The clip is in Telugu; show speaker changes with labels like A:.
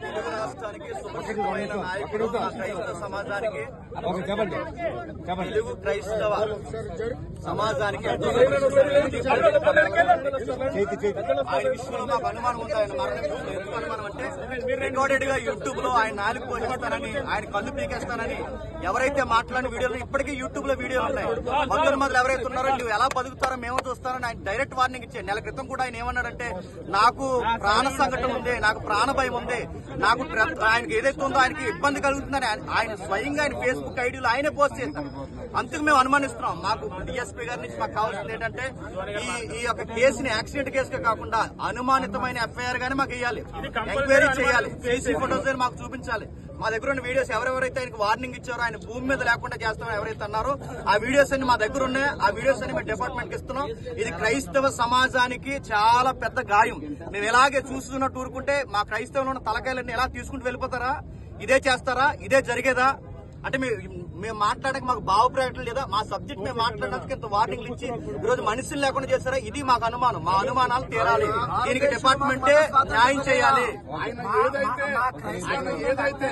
A: తెలుగు రాష్ట్రానికి సుపరిచితమైన నాయకుడు మా క్రైస్తవ సమాజానికి తెలుగు క్రైస్తవ సమాజానికి ఆయన విషయంలో మాకు అనుమానం ఉంది ఆయన మరణం ఎందుకు అనుమానం రికార్డెడ్గా యూట్యూబ్లో ఆయన నాలుగు పోషిస్తానని ఆయన కళ్ళు పీకేస్తానని ఎవరైతే మాట్లాడిన వీడియోలు ఇప్పటికీ యూట్యూబ్లో వీడియోలు ఉన్నాయి. మందుల మందులు ఎవరైతే ఉన్నారో నువ్వు ఎలా బతుకుతారో మేము చూస్తారని ఆయన డైరెక్ట్ వార్నింగ్ ఇచ్చే నెల క్రితం కూడా ఆయన ఏమన్నాడంటే నాకు ప్రాణ సంకటం ఉంది నాకు ప్రాణ భయం ఉంది నాకు ఆయనకి ఏదైతే ఉందో ఆయనకి ఇబ్బంది కలుగుతుందని ఆయన- ఆయన స్వయంగా ఆయన ఫేస్బుక్ ఐడీలో ఆయనే పోస్ట్ చేశారు. అందుకు మేము అనుమానిస్తున్నాం. మాకు డిఎస్పీ గారి నుంచి మాకు కావాల్సింది ఏంటంటే ఈ ఈ యొక్క కేసుని యాక్సిడెంట్ కేసుగా కాకుండా అనుమానితమైన ఎఫ్ఐఆర్ గానీ మాకు ఇవ్వాలి ఎంక్వైరీ చేయాలి. ఫోటోస్ మాకు చూపించాలి. మా దగ్గర ఉన్న వీడియోస్ ఎవరెవరైతే ఆయనకు వార్నింగ్ ఇచ్చారో ఆయన భూమి మీద లేకుండా చేస్తామని ఎవరైతే అన్నారో ఆ వీడియోస్ అన్ని మా దగ్గర ఉన్నాయి. ఆ వీడియోస్ అన్ని మేము డిపార్ట్మెంట్ ఇస్తున్నాం. ఇది క్రైస్తవ సమాజానికి చాలా పెద్ద గాయం. మేము ఇలాగే చూస్తున్నట్టు ఊరుకుంటే మా క్రైస్తవులు ఉన్న తలకాయలన్నీ ఎలా తీసుకుంటూ వెళ్ళిపోతారా? ఇదే చేస్తారా? ఇదే జరిగేదా? అంటే మేము మేము మాట్లాడక మాకు భావ ప్రకటన లేదా మా సబ్జెక్ట్ మేము మాట్లాడడానికి ఇంత వార్నింగ్లు ఇచ్చి ఈ రోజు మనుషులు లేకుండా చేస్తారా ఇది మాకు అనుమానం మా అనుమానాలు తీరాలి దీనికి డిపార్ట్మెంటే న్యాయం చేయాలి
B: ఏదైతే